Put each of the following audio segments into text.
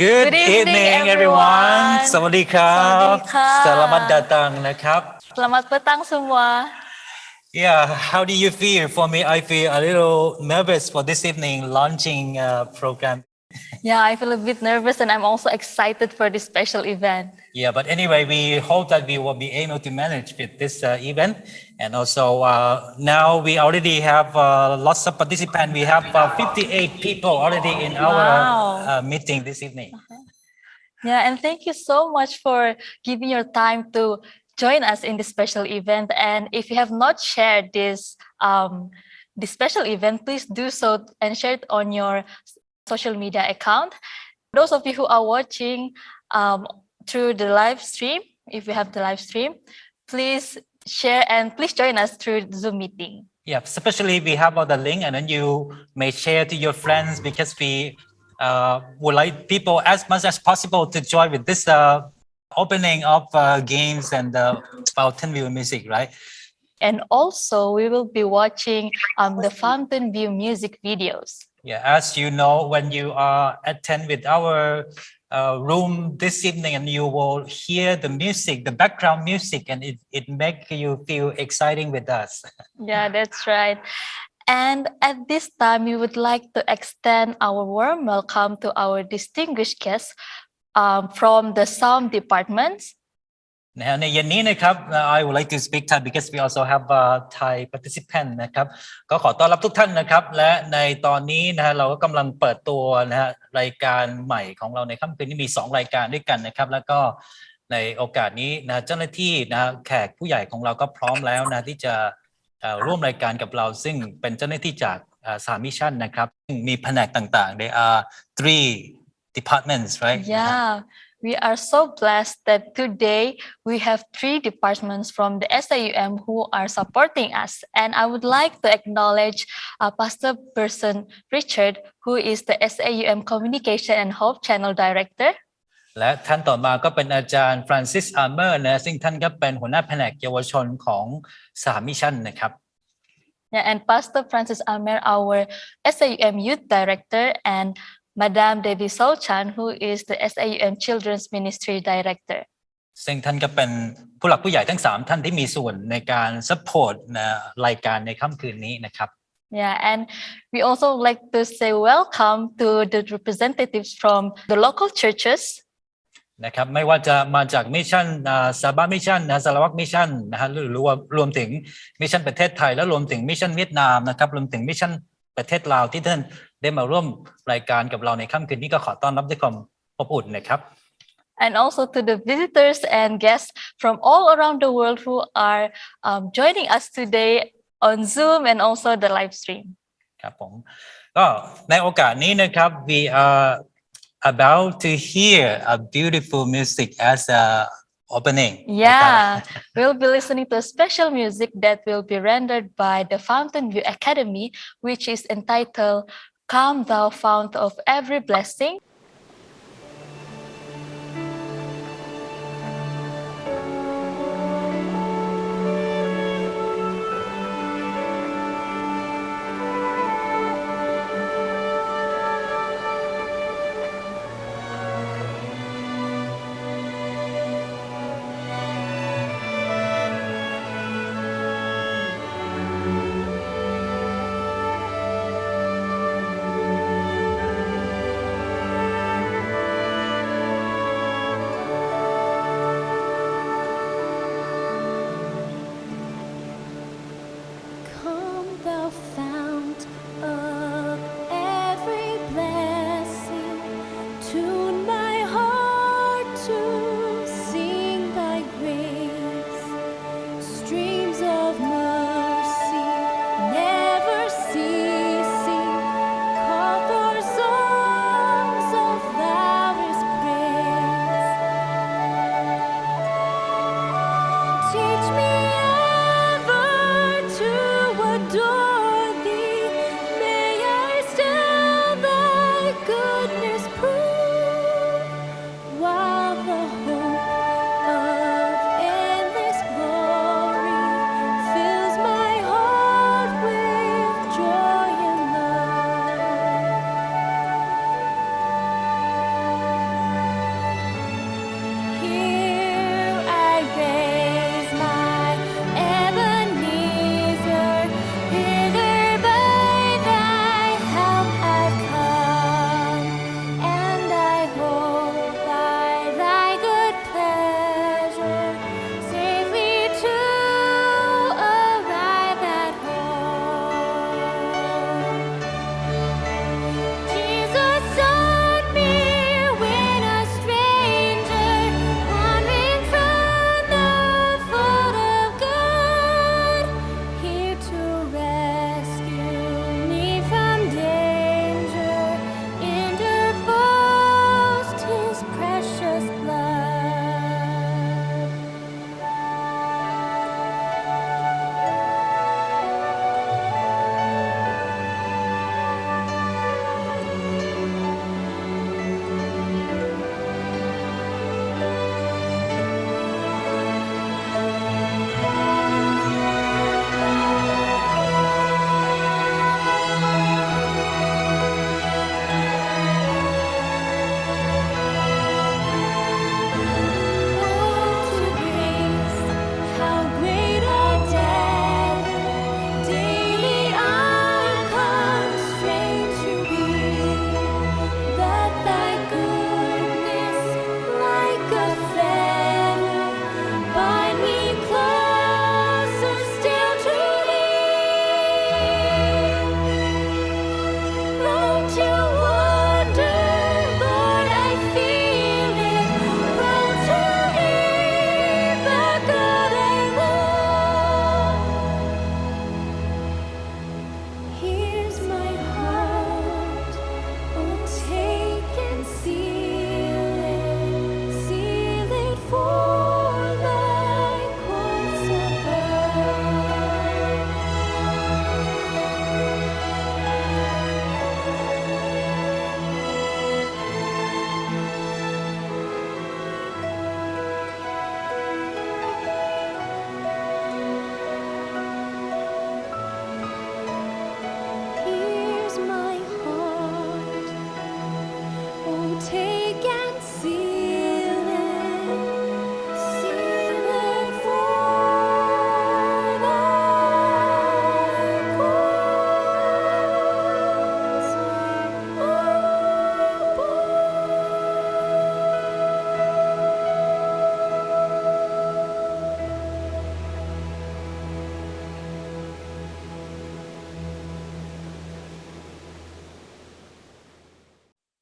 Good, Good evening, evening, everyone. everyone. สวัสดีครับ สวัสดีค่ะ Selamat datang นะครับ Selamat petang semua. Yeah, how do you feel? For me, I feel a little nervous for this evening launching uh, program. Yeah, I feel a bit nervous and I'm also excited for this special event. Yeah, but anyway, we hope that we will be able to manage with this uh, event. and also uh, now we already have uh, lots of participants. We have uh, 58 people already in our Wow. uh, meeting this evening. Yeah, and thank you so much for giving your time to join us in this special event. And if you have not shared this um, this special event, please do so and share it on your social media account. Those of you who are watching um, through the live stream, if we have the live stream, please share and please join us through Zoom meeting. Yeah, especially we have all the link and then you may share to your friends because we uh, would like people as much as possible to join with this uh, opening of uh, games and uh, fountain view music, right? And also, we will be watching um, the Fountain View music videos. Yeah, as you know, when you are attend with our uh, room this evening and you will hear the music, the background music, and it, it make you feel exciting with us. Yeah, that's right. And at this time, we would like to extend our warm welcome to our distinguished guests um, from the sound departments. นะฮะในเย็นนี้นะครับ I would like to speak Thai because we also have uh, Thai participant นะครับก็ขอต้อนรับทุกท่านนะครับ และในตอนนี้นะฮะเราก็กำลังเปิดตัวนะฮะรายการใหม่ของเราในค่ำคืนนี้มี 2 รายการด้วยกันนะครับ แล้วก็ในโอกาสนี้นะเจ้าหน้าที่นะแขกผู้ใหญ่ของเราก็พร้อมแล้วนะที่จะร่วมรายการกับเรา ซึ่งเป็นเจ้าหน้าที่จากสามมิชชั่นนะครับซึ่งมีแผนกต่างๆ there are three departments right Yeah, we are so blessed that today we have three departments from the SAUM who are supporting us. And I would like to acknowledge uh, Pastor Person Richard, who is the SAUM Communication and Hope Channel Director. และท่านต่อมาก็เป็นอาจารย์ฟรานซิสอาร์เมอร์นะซึ่งท่านก็เป็นหัวหน้าแผนกเยาวชนของสามมิชชั่นนะครับ Yeah, and Pastor Francis Amer, our SAUM Youth Director, and Madame Devi Solchan, who is the SAUM Children's Ministry Director. ซึ่งท่านก็เป็นผู้หลักผู้ใหญ่ทั้ง 3 ท่านที่มีส่วนในการสปอร์ตนะรายการในค่ำคืนนี้นะครับ Yeah, and we also like to say welcome to the representatives from the local churches นะครับไม่ว่าจะมาจากมิชชั่นซาบามิชชั่นนะสารวัตรมิชชั่นนะฮะหรือรวมรวมถึงมิชชั่นประเทศไทย และรวมถึงมิชชั่นเวียดนามนะครับรวมถึงมิชชั่นประเทศลาวที่ท่าน ได้มาร่วมรายการกับเราในค่ำคืนนี้ก็ขอต้อนรับด้วยความอบอุ่นนะครับ and also to the visitors and guests from all around the world who are um, joining us today on Zoom and also the live stream. ครับผมก็ในโอกาสนี้นะครับ we are about to hear a beautiful music as a opening นะครับ Yeah, we'll be listening to a special music that will be rendered by the Fountain View Academy, which is entitled Come Thou Fount of Every Blessing.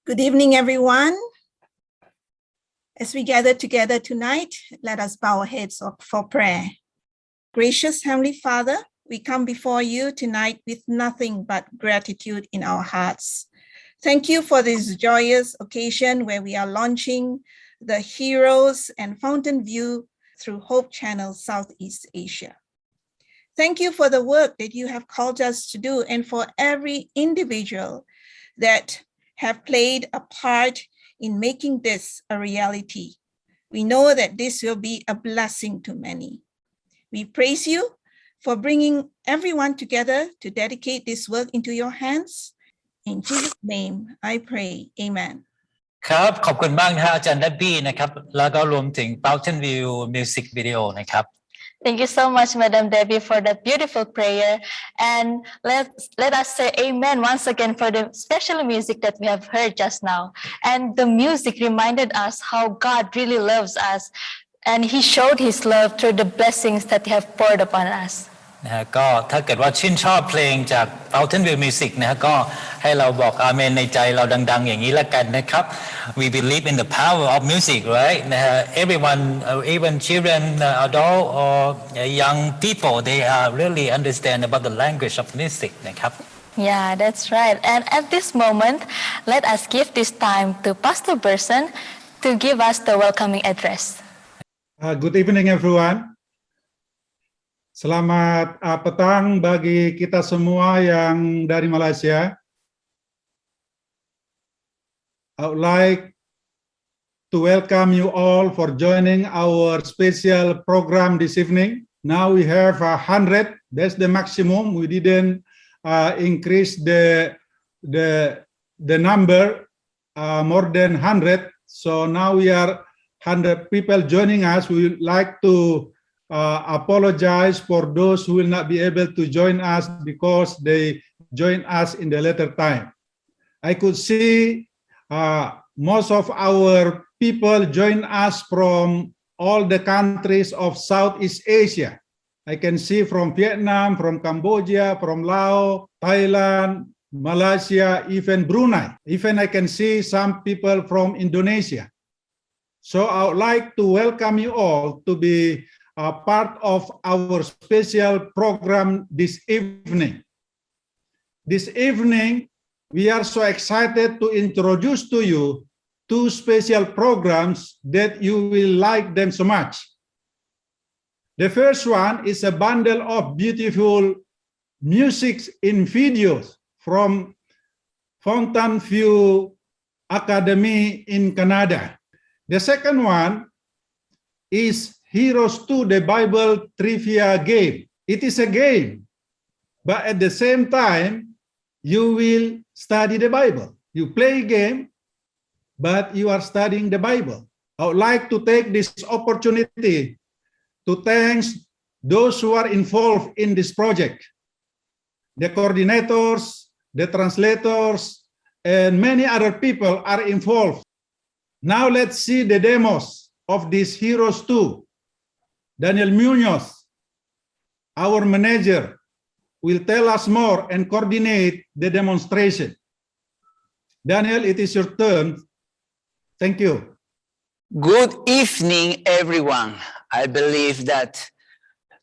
Good evening, everyone. As we gather together tonight, let us bow our heads for prayer. Gracious Heavenly Father, we come before you tonight with nothing but gratitude in our hearts. Thank you for this joyous occasion where we are launching the Heroes and Fountain View through Hope Channel Southeast Asia. Thank you for the work that you have called us to do and for every individual that have played a part in making this a reality. We know that this will be a blessing to many. We praise you for bringing everyone together to dedicate this work into your hands. In Jesus' name, I pray. Amen. ครับขอบคุณมากนะฮะอาจารย์ดับบี้นะครับแล้วก็รวมถึง Fountain View Music Video นะครับ Thank you so much, Madam Debbie, for that beautiful prayer. And let, let us say amen once again for the special music that we have heard just now. And the music reminded us how God really loves us. And he showed his love through the blessings that he have poured upon us. นะฮะก็ถ้าเกิดว่าชื่นชอบเพลงจาก Fountain View Music นะฮะก็ให้เราบอกอาเมนในใจเราดัง ๆ อย่างนี้ละกันนะครับ We believe in the power of music right นะฮะ everyone uh, even children uh, adult or uh, young people they are really understand about the language of music นะครับ Yeah, that's right. And at this moment, let us give this time to Pastor Burson to give us the welcoming address. Uh, good evening everyone. Selamat uh, petang bagi kita semua yang dari Malaysia. I would like to welcome you all for joining our special program this evening. Now we have a hundred, that's the maximum. We didn't uh, increase the, the, the number uh, more than hundred. So now we are 100 people joining us. We would like to uh, apologize for those who will not be able to join us because they joined us in the later time. I could see uh, most of our people join us from all the countries of Southeast Asia. I can see from Vietnam, from Cambodia, from Laos, Thailand, Malaysia, even Brunei. Even I can see some people from Indonesia. So I would like to welcome you all to be a part of our special program this evening. This evening, we are so excited to introduce to you two special programs that you will like them so much. The first one is a bundle of beautiful music in videos from Fountain View Academy in Canada. The second one is Heroes 2, the Bible trivia game. It is a game, but at the same time, you will study the Bible. You play a game, but you are studying the Bible. I would like to take this opportunity to thank those who are involved in this project. The coordinators, the translators, and many other people are involved. Now let's see the demos of these heroes too. Daniel Munoz, our manager, will tell us more and coordinate the demonstration. Daniel, it is your turn. Thank you. Good evening, everyone. I believe that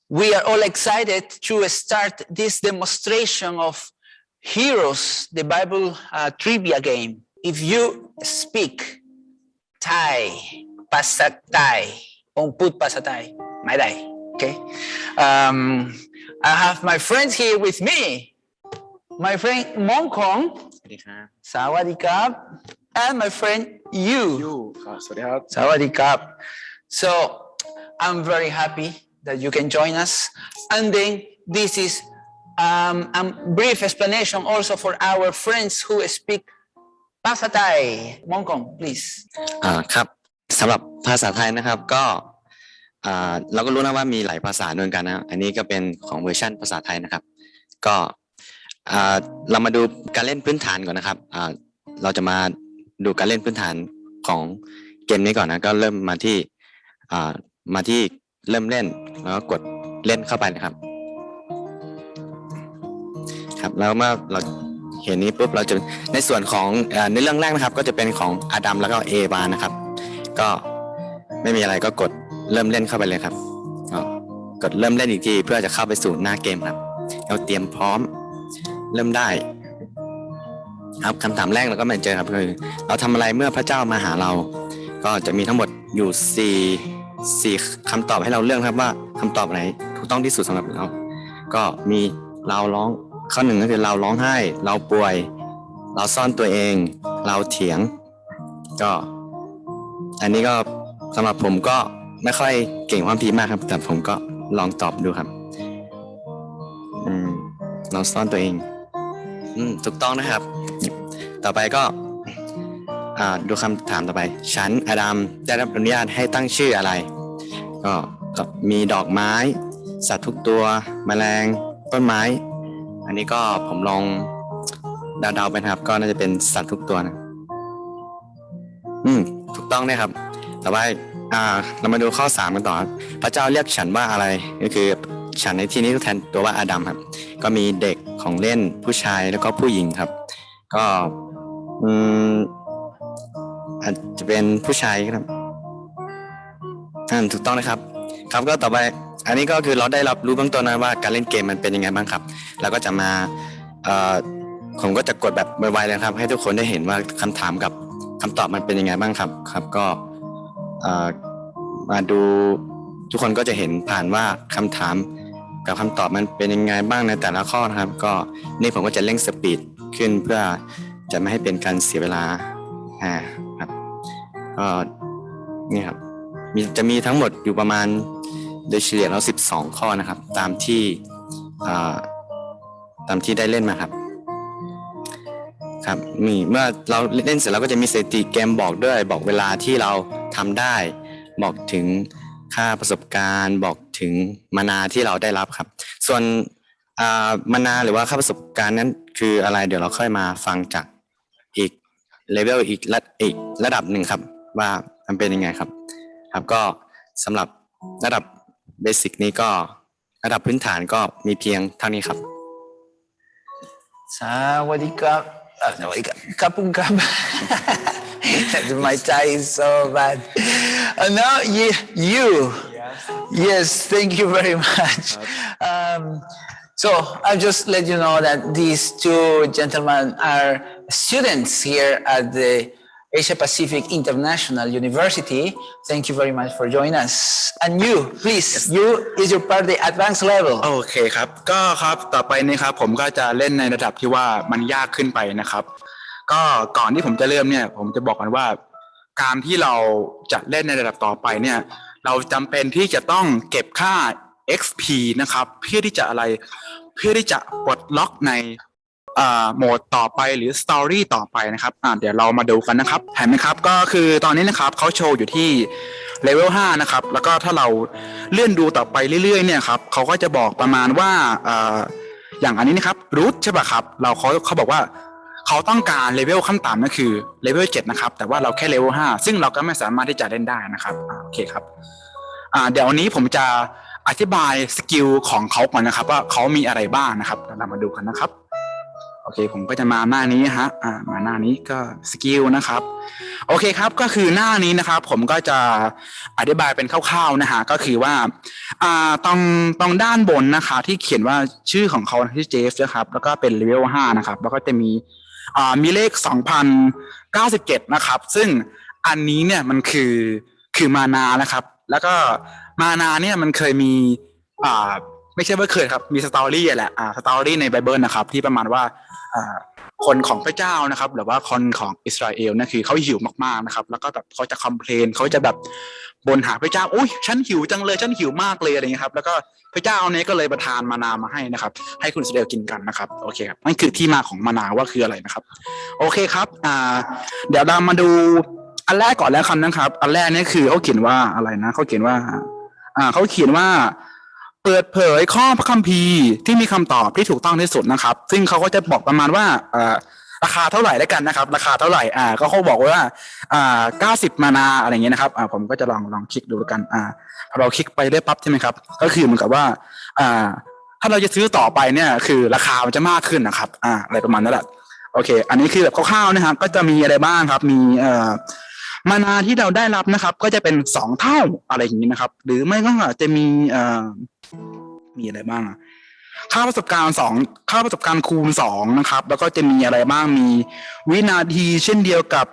we are all excited to start this demonstration of Heroes, the Bible uh, trivia game. If you speak Thai, Pasatai, Ongput my day. Okay. Um, I have my friends here with me. My friend Mong Kong. Sawadikap. And my friend Yu. Sawadikap. So I'm very happy that you can join us. And then this is um, a brief explanation also for our friends who speak ภาษาไทยมองกง please ah, อ่าครับสำหรับภาษาไทยนะครับก็ เราก็รู้นะว่ามีหลายภาษาด้วยกันนะอันนี้ก็เป็นของเวอร์ชันภาษาไทยนะครับ ก็เรามาดูการเล่นพื้นฐานก่อนนะครับเราจะมาดูการเล่นพื้นฐานของเกมนี้ก่อนนะก็เริ่มมาที่มาที่เริ่มเล่นแล้วก็กดเล่นเข้าไปนะครับ ครับแล้วเมื่อเราเห็นนี้ปุ๊บเราจะในส่วนของอในเรื่องแรกนะครับ ก็จะเป็นของอาดัมแล้วก็เอวานะครับ ก็ไม่มีอะไรก็กด เริ่มเล่นเข้าไปเลยครับกดเริ่มเล่นอีกทีเพื่อจะเข้าไปสู่หน้าเกมครับเราเตรียมพร้อมเริ่มได้ ครับคำถามแรกเราก็มาเจอครับคือเราทำอะไรเมื่อพระเจ้ามาหาเรา ก็จะมีทั้งหมดอยู่สี่สี่คำตอบให้เราเลือกครับว่าคำตอบไหนถูกต้องที่สุดสำหรับเรา ก็มีเราร้องข้อหนึ่งก็คือเราร้องไห้ เราป่วย เราซ่อนตัวเอง เราเถียง ก็ อันนี้ก็สำหรับผมก็ ไม่ค่อยเก่งความพีมากครับ แต่ผมก็ลองตอบดูครับ อืมเราซ่อนตัวเอง อืมถูกต้องนะครับ ต่อไปก็ อ่า ดูคำถามต่อไป ฉันอดัมได้รับอนุญาตให้ตั้งชื่ออะไร ก็ก็มีดอกไม้ สัตว์ทุกตัวแมลง ต้นไม้ อันนี้ก็ผมลองเดาๆไปนะครับ ก็น่าจะเป็นสัตว์ทุกตัวนะ อืม ถูกต้องนะครับ ต่อไป อ่าเรามาดูข้อสามกันต่อครับพระเจ้าเรียกฉันว่าอะไรก็คือฉันในที่นี้แทนตัวว่าอาดัมครับ ก็มีเด็กของเล่นผู้ชายแล้วก็ผู้หญิงครับ ก็อืมอาจจะเป็นผู้ชายครับอ่าถูกต้องนะครับ ครับก็ต่อไป อันนี้ก็คือเราได้รับรู้เบื้องต้นนะว่าการเล่นเกมมันเป็นยังไงบ้างครับแล้วก็จะมาเอ่อผมก็จะกดแบบไวๆเลยครับ ให้ทุกคนได้เห็นว่าคำถามกับคำตอบมันเป็นยังไงบ้างครับ ครับ ก็ มาดูทุกคนก็จะเห็นผ่านว่าคำถามกับคำตอบมันเป็นยังไงบ้างในแต่ละข้อนะครับ ก็นี่ผมก็จะเร่งสปีดขึ้นเพื่อจะไม่ให้เป็นการเสียเวลาอ่าครับก็นี่ครับมีจะมีทั้งหมดอยู่ประมาณโดยเฉลี่ยแล้ว 12 ข้อนะครับ ตามที่ตามที่ได้เล่นมาครับ ครับมีเมื่อเราเล่นเสร็จแล้วก็จะมีสถิติเกมบอกด้วยบอกเวลาที่เราทำได้ บอกถึงค่าประสบการณ์ บอกถึงมานาที่เราได้รับครับ ส่วนมานาหรือว่าค่าประสบการณ์นั้นคืออะไรเดี๋ยวเราค่อยมาฟังจากอีกเลเวลอีกระอีกระดับหนึ่งครับ ว่ามันเป็นยังไงครับ ครับก็สำหรับระดับเบสิกนี้ก็ระดับพื้นฐานก็มีเพียงเท่านี้ครับสวัสดีครับ Sawadee-krap. Uh. Kapung-krap. My Thai is so bad. Uh, no, you, you. Yes, thank you very much. Um, so I'll just let you know that these two gentlemen are students here at the Asia Pacific International University. Thank you very much for joining us. And you, please, you is your part the advanced level. โอเคครับ ก็ครับต่อไปนี้ครับผมก็จะเล่นในระดับที่ว่ามันยากขึ้นไปนะครับ ก็ก่อนที่ผมจะเริ่มเนี่ย ผมจะบอกกันว่า การที่เราจะเล่นในระดับต่อไปเนี่ย เราจำเป็นที่จะต้องเก็บค่า XP นะครับ เพื่อที่จะอะไร เพื่อที่จะปลดล็อกในอ่า โหมดต่อไปหรือสตอรี่ต่อไปนะครับอ่าเดี๋ยวเรามาดูกันนะครับเห็นไหมครับก็คือตอนนี้นะครับเขาโชว์อยู่ที่เลเวล5นะครับแล้วก็ถ้าเราเลื่อนดูต่อไปเรื่อยๆเนี่ยครับเขาก็จะบอกประมาณว่าอ่าอย่างอันนี้นะครับรูทใช่ป่ะครับเราเขาเขาบอกว่าเขาต้องการเลเวลขั้นต่ำนั่นคือเลเวล7นะครับแต่ว่าเราแค่เลเวล5ซึ่งเราก็ไม่สามารถที่จะเล่นได้นะครับอ่าโอเคครับอ่าเดี๋ยววันนี้ผมจะอธิบายสกิลของเขาก่อนนะครับ ว่าเขามีอะไรบ้างนะครับเดี๋ยวเรามาดูกันนะครับ โอเค ผมก็จะมาหน้านี้ฮะอ่ามาหน้านี้ก็สกิลนะครับ โอเคครับก็คือหน้านี้นะครับ ผมก็จะอธิบายเป็นคร่าวๆนะฮะก็คือว่าอ่าตรงตรงด้านบนนะคะ ที่เขียนว่าชื่อของเขาที่เจฟนะครับแล้วก็เป็นเลเวลห้านะครับแล้วก็จะมีอ่ามีเลขสองพันเก้าสิบเจ็ดนะครับ ซึ่งอันนี้เนี่ยมันคือคือมานานะครับ แล้วก็มานาเนี่ยมันเคยมีอ่าไม่ใช่ว่าเคยครับมีสตอรี่แหละอ่าสตอรี่ในไบเบิลนะครับ ที่ประมาณว่าอ่า คนของพระเจ้านะครับ หรือว่าคนของอิสราเอลนี่ยคือเขาหิวมากๆนะครับ แล้วก็แบบเขาจะคอมเพลนเขาจะแบบบ่นหาพระเจ้าอุ้ยฉันหิวจังเลยฉันหิวมากเลยอะไรเงี้ยครับ แล้วก็พระเจ้าเนี่ยก็เลยประทานมานามาให้นะครับ ให้คุณอิสราเอลกินกันนะครับโอเคครับนั่นคือที่มาของมานาว่าคืออะไรนะครับ โอเคครับอ่าเดี๋ยวเรามาดูอันแรกก่อนแล้วกันะครับ อันแรกนี่คือเขาเขียนว่าอะไรนะเขาเขียนว่าอ่าเขาเขียนว่า เปิดเผยข้อพระคัมภีร์ที่มีคำตอบที่ถูกต้องที่สุดนะครับ ซึ่งเขาก็จะบอกประมาณว่าราคาเท่าไหร่แล้วกันนะครับ ราคาเท่าไหร่อ่าก็เขาบอกว่าอ่าเก้าสิบมานาอะไรเงี้ยนะครับอ่าผมก็จะลองลองคลิกดูแล้วกันอ่าเราคลิกไปได้ปั๊บใช่ไหมครับ ก็คือเหมือนกับว่าอ่าถ้าเราจะซื้อต่อไปเนี่ยคือราคามันจะมากขึ้นนะครับอ่าอะไรประมาณนั้นแหละโอเค อันนี้คือแบบคร่าวๆนะครับ ก็จะมีอะไรบ้างครับ มีเอ่อมานาที่เราได้รับนะครับ ก็จะเป็นสองเท่าอะไรอย่างนี้นะครับ หรือไม่ก็อาจจะมีเอ่อ มีอะไรบ้างอะค่าประสบการณ์สองค่าประสบการณ์คูณสองนะครับ แล้วก็จะมีอะไรบ้างมีวินาทีเช่นเดียวกับ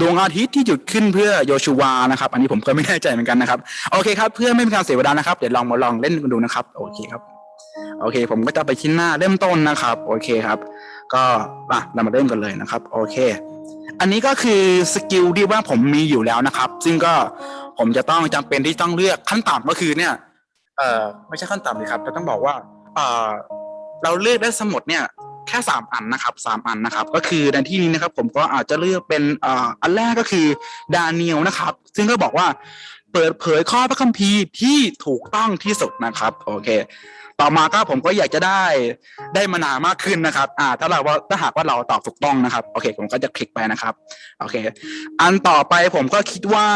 ดวงอาทิตย์ที่จุดขึ้นเพื่อโยชูวานะครับ อันนี้ผมก็ไม่แน่ใจเหมือนกันนะครับ โอเคครับ เพื่อไม่เป็นการเสียเวลานะครับ เดี๋ยวลองมาลองเล่นกันดูนะครับ โอเคครับ โอเค ผมก็จะไปชิ้นหน้าเริ่มต้นนะครับ โอเคครับ ก็อะเรามาเริ่มกันเลยนะครับ โอเค อันนี้ก็คือสกิลที่ว่าผมมีอยู่แล้วนะครับ ซึ่งก็ผมจะต้องจำเป็นที่ต้องเลือกขั้นต่ำก็คือเนี่ย เอ่อไม่ใช่ขั้นต่ำเลยครับแต่ต้องบอกว่าเอ่อเราเลือกได้สมุดเนี่ยแค่สามอันนะครับสามอันนะครับ ก็คือในที่นี้นะครับ ผมก็อาจจะเลือกเป็นเอ่ออันแรกก็คือดาเนียลนะครับ ซึ่งก็บอกว่าเปิดเผยข้อพระคัมภีร์ที่ถูกต้องที่สุดนะครับโอเค ต่อมาก็ผมก็อยากจะได้ได้มานามากขึ้นนะครับ อ่า ถ้าเราว่าถ้าหากว่าเราตอบถูกต้องนะครับโอเค ผมก็จะคลิกไปนะครับโอเค อันต่อไปผมก็คิดว่า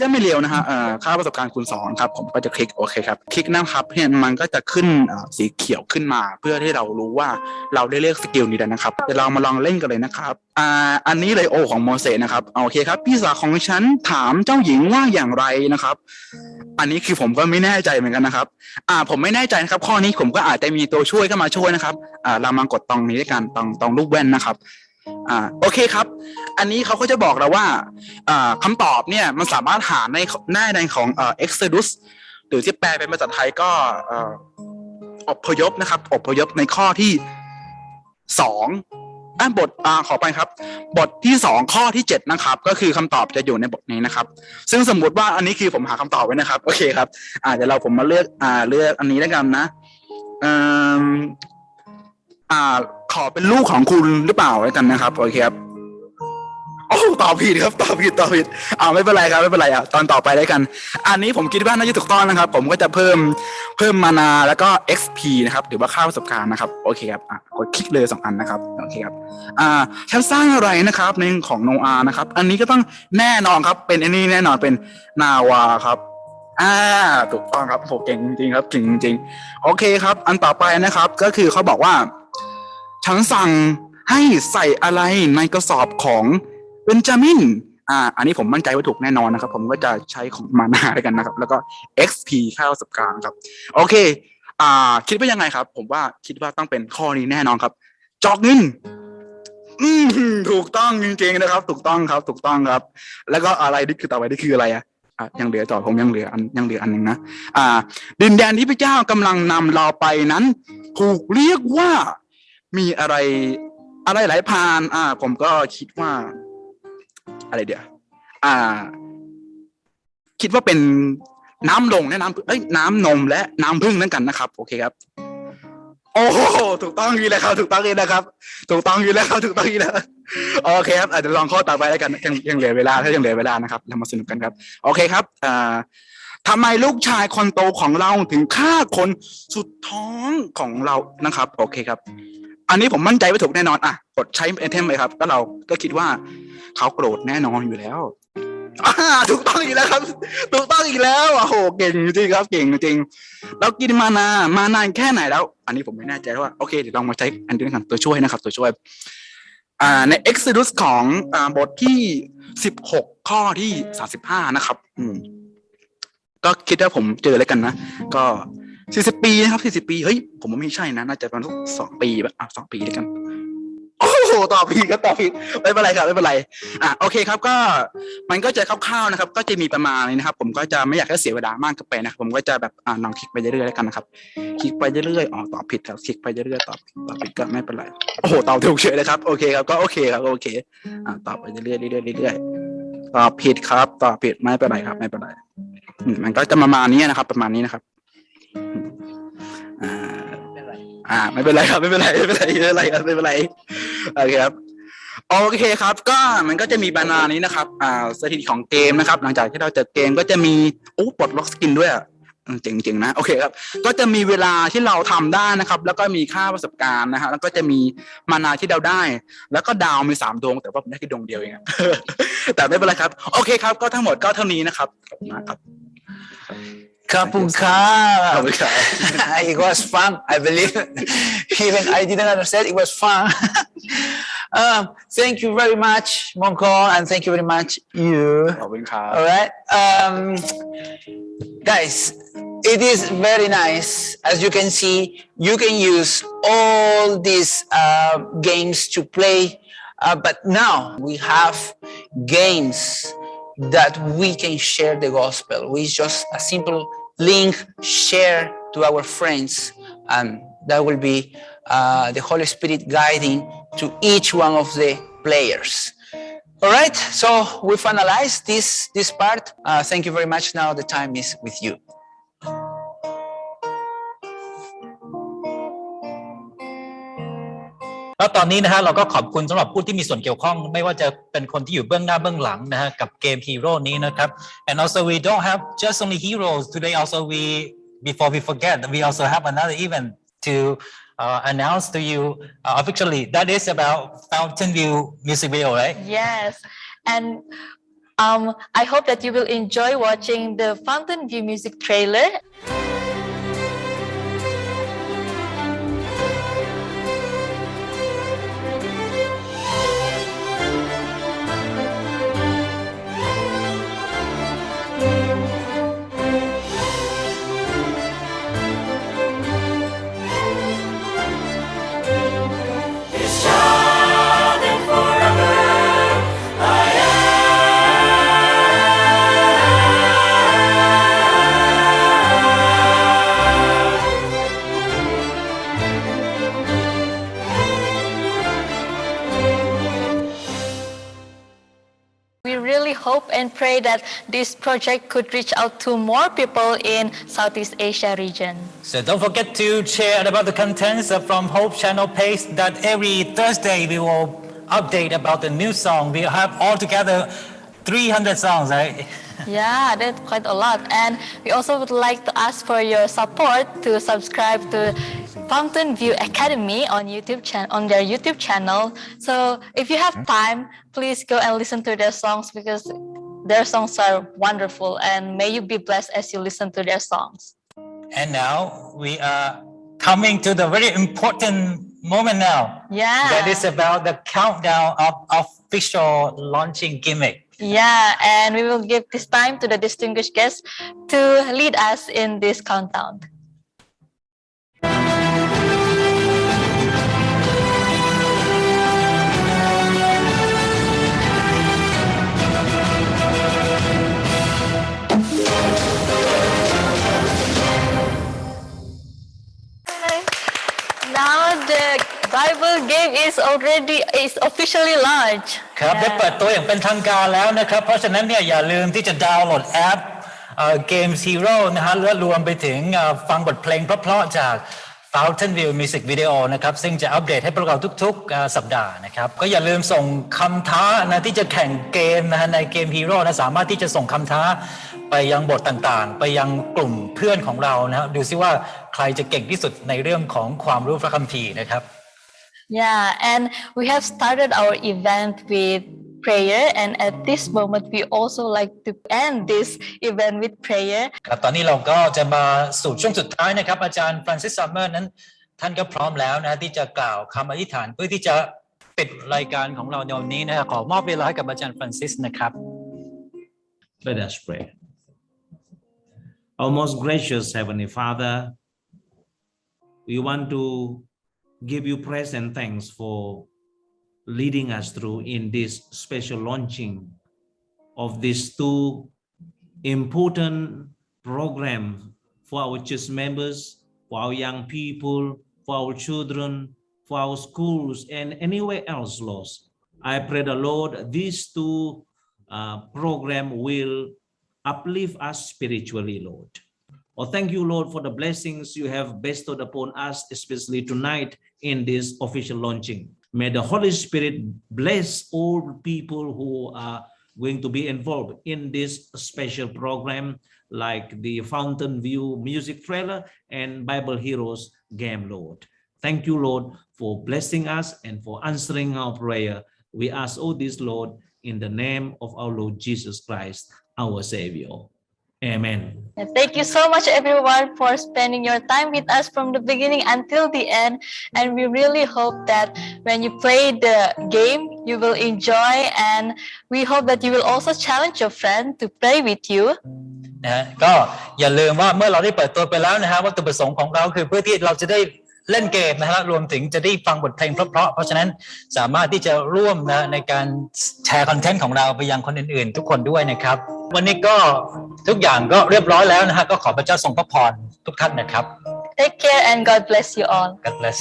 ก็ไม่เร็วนะฮะเอ่อค่าประสบการณ์คูณสองครับ ผมก็จะคลิกโอเคครับ คลิกนะครับเนี่ยมันก็จะขึ้นสีเขียวขึ้นมา เพื่อที่เรารู้ว่าเราได้เลือกสกิลนี้แล้วนะครับเดี๋ยวเรามาลองเล่นกันเลยนะครับอ่าอันนี้เลยโอของโมเสสนะครับโอเคครับ พี่สาวของฉันถามเจ้าหญิงว่าอย่างไรนะครับ อันนี้คือผมก็ไม่แน่ใจเหมือนกันนะครับ อ่าผมไม่แน่ใจนะครับ ข้อนี้ผมก็อาจจะมีตัวช่วยเข้ามาช่วยนะครับอ่าเรามากดตรงนี้ด้วยกันตรงตรงรูปแว่นนะครับ อ่าโอเคครับ อันนี้เขาก็จะบอกเราว่าอ่าคำตอบเนี่ยมันสามารถหาในหน้าในของเอ่อ Exodus หรือที่แปลเป็นภาษาไทยก็เอ่ออพยพนะครับอพยพในข้อที่สองอ่าบทอ่าขอไปครับ บทที่สองข้อที่เจ็ดนะครับ ก็คือคำตอบจะอยู่ในบทนี้นะครับ ซึ่งสมมติว่าอันนี้คือผมหาคำตอบไว้นะครับ โอเคครับ อ่าเดี๋ยวเราผมมาเลือกอ่าเลือกอันนี้แล้วกันนะอืม อ่า ขอเป็นลูกของคุณหรือเปล่าแล้วกันนะครับโอเคครับโอ้ตอบผิดครับตอบผิดตอบผิดอ่าไม่เป็นไรครับไม่เป็นไรอะตอนต่อไปได้กัน อันนี้ผมคิดว่าน่าจะถูกต้องนะครับ ผมก็จะเพิ่มเพิ่มมานาแล้วก็ XP นะครับหรือว่าค่าประสบการณ์นะครับโอเคครับอะกดคลิกเลยสองอันนะครับโอเคครับอ่าฉันสร้างอะไรนะครับในของโนอานะครับ อันนี้ก็ต้องแน่นอนครับ เป็นอันนี้แน่นอนเป็นนาวาครับอ่าถูกต้องครับโหเก่งจริงครับเก่งจริงโอเคครับ อันต่อไปนะครับ ก็คือเขาบอกว่า ฉันสั่งให้ใส่อะไรในกระสอบของเบนจามินอ่าอันนี้ผมมั่นใจว่าถูกแน่นอนนะครับ ผมก็จะใช้ของมานาด้วยกันนะครับ แล้วก็ XP ค่าประสบการณ์ครับ โอเค อ่า คิดว่ายังไงครับ ผมว่าคิดว่าต้องเป็นข้อนี้แน่นอนครับ จอกเงินอืมถูกต้องจริงๆนะครับ ถูกต้องครับ ถูกต้องครับ แล้วก็อะไรนี่คือต่อไปนี่คืออะไรอะอะยังเหลือจอผมยังเหลืออันยังเหลืออันหนึ่งนะอ่า ดินแดนที่พระเจ้ากำลังนำเราไปนั้น ถูกเรียกว่า มีอะไรอะไรหลผ่าน อ่า ผมก็คิดว่า อะไรเดี๋ยวอ่า คิดว่าเป็นน้ำลงและน้ำเอ้ยน้ำนมและน้ำพึ่งนั่นกันนะครับ โอเคครับ โอ้โหถูกต้องอยู่แล้วครับ ถูกต้องอยู่แล้วครับ ถูกต้องอยู่แล้วครับถูกต้องอยู่แล้วโอเคครับอาจจะลองข้อต่อไปแล้วกันยังยังเหลือเวลาถ้ายังเหลือเวลานะครับเรามาสนุกกันครับ โอเคครับอ่าทำไมลูกชายคนโตของเราถึงฆ่าคนสุดท้องของเรานะครับ โอเคครับ อันนี้ผมมั่นใจว่าถูกแน่นอนอะกดใช้ไอเทมเลยครับแล้วเราก็คิดว่าเขาโกรธแน่นอนอยู่แล้วถูกต้องอีกแล้วครับ ถูกต้องอีกแล้วโอ้โหเก่งจริงครับ เก่งจริงเรากินมานานมานานแค่ไหนแล้ว อันนี้ผมไม่แน่ใจว่าโอเคเดี๋ยวลองมาใช้อันนี้กันตัวช่วยนะครับ ตัวช่วยอ่าใน Exodus ของอ่าบทที่สิบหกข้อที่สามสิบห้านะครับ อืมก็คิดว่าผมเจอแล้วกันนะ ก็ สี่สิบปีนะครับสี่สิบปี เฮ้ย ผมว่าไม่ใช่นะ น่าจะประมาณสองปีแบบอะสองปีแล้วกัน โอ้โหตอบผิดก็ตอบผิดไม่เป็นไรครับไม่เป็นไร อะโอเคครับก็มันก็จะคร่าวๆนะครับ ก็จะมีประมาณนี้นะครับ ผมก็จะไม่อยากให้เสียเวลามากเกินไปนะครับผมก็จะแบบอ่าลองคลิกไปเรื่อยๆแล้วกันนะครับคลิกไปเรื่อยๆอ๋อตอบผิดครับคลิกไปเรื่อยๆตอบตอบผิดก็ไม่เป็นไรโอ้โหตอบถูกเฉยเลยครับโอเคครับก็โอเคครับโอเคอ่าตอบไปเรื่อยๆเรื่อยๆเรื่อยๆตอบผิดครับ ตอบผิดไม่เป็นไรครับ ไม่เป็นไรมันก็จะประมาณนี้นะครับ ประมาณนี้นะครับ อ่าอ่า ไม่เป็นไรครับไม่เป็นไรไม่เป็นไรไม่เป็นไรครับไม่เป็นไรโอเคครับโอเคครับ ก็มันก็จะมีบานานี้นะครับ อ่าสถิติของเกมนะครับ หลังจากที่เราเจอเกมก็จะมีโอ้ปลดล็อกสกินด้วยอะเจ๋งๆนะโอเคครับ ก็จะมีเวลาที่เราทำได้นะครับ แล้วก็มีค่าประสบการณ์นะฮะแล้วก็จะมีมานาที่เราได้ แล้วก็ดาวมีสามดวงแต่ว่าผมได้แค่ดวงเดียวเองแต่ไม่เป็นไรครับ โอเคครับ ก็ทั้งหมดก็เท่านี้นะครับขอบคุณมากครับ Kapun it was fun, I believe. Even I didn't understand, it was fun. um, thank you very much, Mongkol, and thank you very much, you. All right. Um, guys, it is very nice. As you can see, you can use all these uh, games to play. Uh, but now we have games that we can share the gospel with just a simple link, share to our friends, and that will be uh, the Holy Spirit guiding to each one of the players. All right, so we finalized this this part. Uh, thank you very much. Now the time is with you. แล้วตอนนี้นะฮะเราก็ขอบคุณสำหรับผู้ที่มีส่วนเกี่ยวข้อง ไม่ว่าจะเป็นคนที่อยู่เบื้องหน้าเบื้องหลังนะฮะกับเกมฮีโร่นี้นะครับ and also we don't have just only heroes today also we before we forget we also have another event to uh, announce to you uh, officially that is about Fountain View music video right Yes, and um, I hope that you will enjoy watching the Fountain View music trailer. Pray that this project could reach out to more people in Southeast Asia region. So don't forget to share about the contents from Hope Channel page that every Thursday we will update about the new song. We have altogether 300 songs, right? Yeah, that's quite a lot. And we also would like to ask for your support to subscribe to Fountain View Academy on YouTube channel on their YouTube channel. So if you have time, please go and listen to their songs because their songs are wonderful and may you be blessed as you listen to their songs. And now we are coming to the very important moment now. Yeah. That is about the countdown of official launching gimmick. Yeah, and we will give this time to the distinguished guest to lead us in this countdown. Game is already is officially launched. ครับ Yeah. ได้เปิดตัวอย่างเป็นทางการแล้วนะครับ เพราะฉะนั้นเนี่ยอย่าลืมที่จะดาวน์โหลดแอปเกม Hero นะฮะและรวมไปถึงเอ่อฟังบทเพลงเพราะๆจาก Fountain View Music Video นะครับ ซึ่งจะอัปเดตให้พวกเราทุกๆเอ่อสัปดาห์นะครับ ก็อย่าลืมส่งคำท้านะที่จะแข่งเกมนะฮะในเกม Hero นะสามารถที่จะส่งคำท้าไปยังบทต่างๆ ไปยังกลุ่มเพื่อนของเรานะฮะดูซิว่าใครจะเก่งที่สุดในเรื่องของความรู้พระคัมภีร์นะครับ Yeah, and we have started our event with prayer, and at this moment, we also like to end this event with prayer. ครับตอนนี้เราก็จะมาสู่ช่วงสุดท้ายนะครับ อาจารย์ฟรานซิสซัมเมอร์นั้น ท่านก็พร้อมแล้วนะที่จะกล่าวคำอธิษฐานเพื่อที่จะปิดรายการของเราในวันนี้นะครับขอมอบเวลาให้กับอาจารย์ฟรานซิสนะครับ Let us pray. Our most gracious Heavenly Father, we want to give you praise and thanks for leading us through in this special launching of these two important programs for our church members, for our young people, for our children, for our schools, and anywhere else, Lord. I pray the Lord, these two uh, program will uplift us spiritually, Lord. Oh, thank you, Lord, for the blessings you have bestowed upon us, especially tonight in this official launching. May the Holy Spirit bless all people who are going to be involved in this special program, like the Fountain View music trailer and Bible Heroes game, Lord. Thank you, Lord, for blessing us and for answering our prayer. We ask all this, Lord, in the name of our Lord Jesus Christ, our Savior. Amen. And Thank you so much, everyone, for spending your time with us from the beginning until the end. And we really hope that when you play the game, you will enjoy. And we hope that you will also challenge your friend to play with you. นะฮะก็อย่าลืมว่าเมื่อเราได้เปิดตัวไปแล้วนะฮะวัตถุประสงค์ของเราคือเพื่อที่เราจะได้ เล่นเกมนะฮะรวมถึงจะได้ฟังบทเพลงเพราะๆเพราะฉะนั้นสามารถที่จะร่วมนะในการแชร์คอนเทนต์ของเราไปยังคนอื่นๆ ทุกคนด้วยนะครับ วันนี้ก็ทุกอย่างก็เรียบร้อยแล้วนะฮะก็ขอพระเจ้าทรงพระพรทุกท่านนะครับ Take care and God bless you all. God bless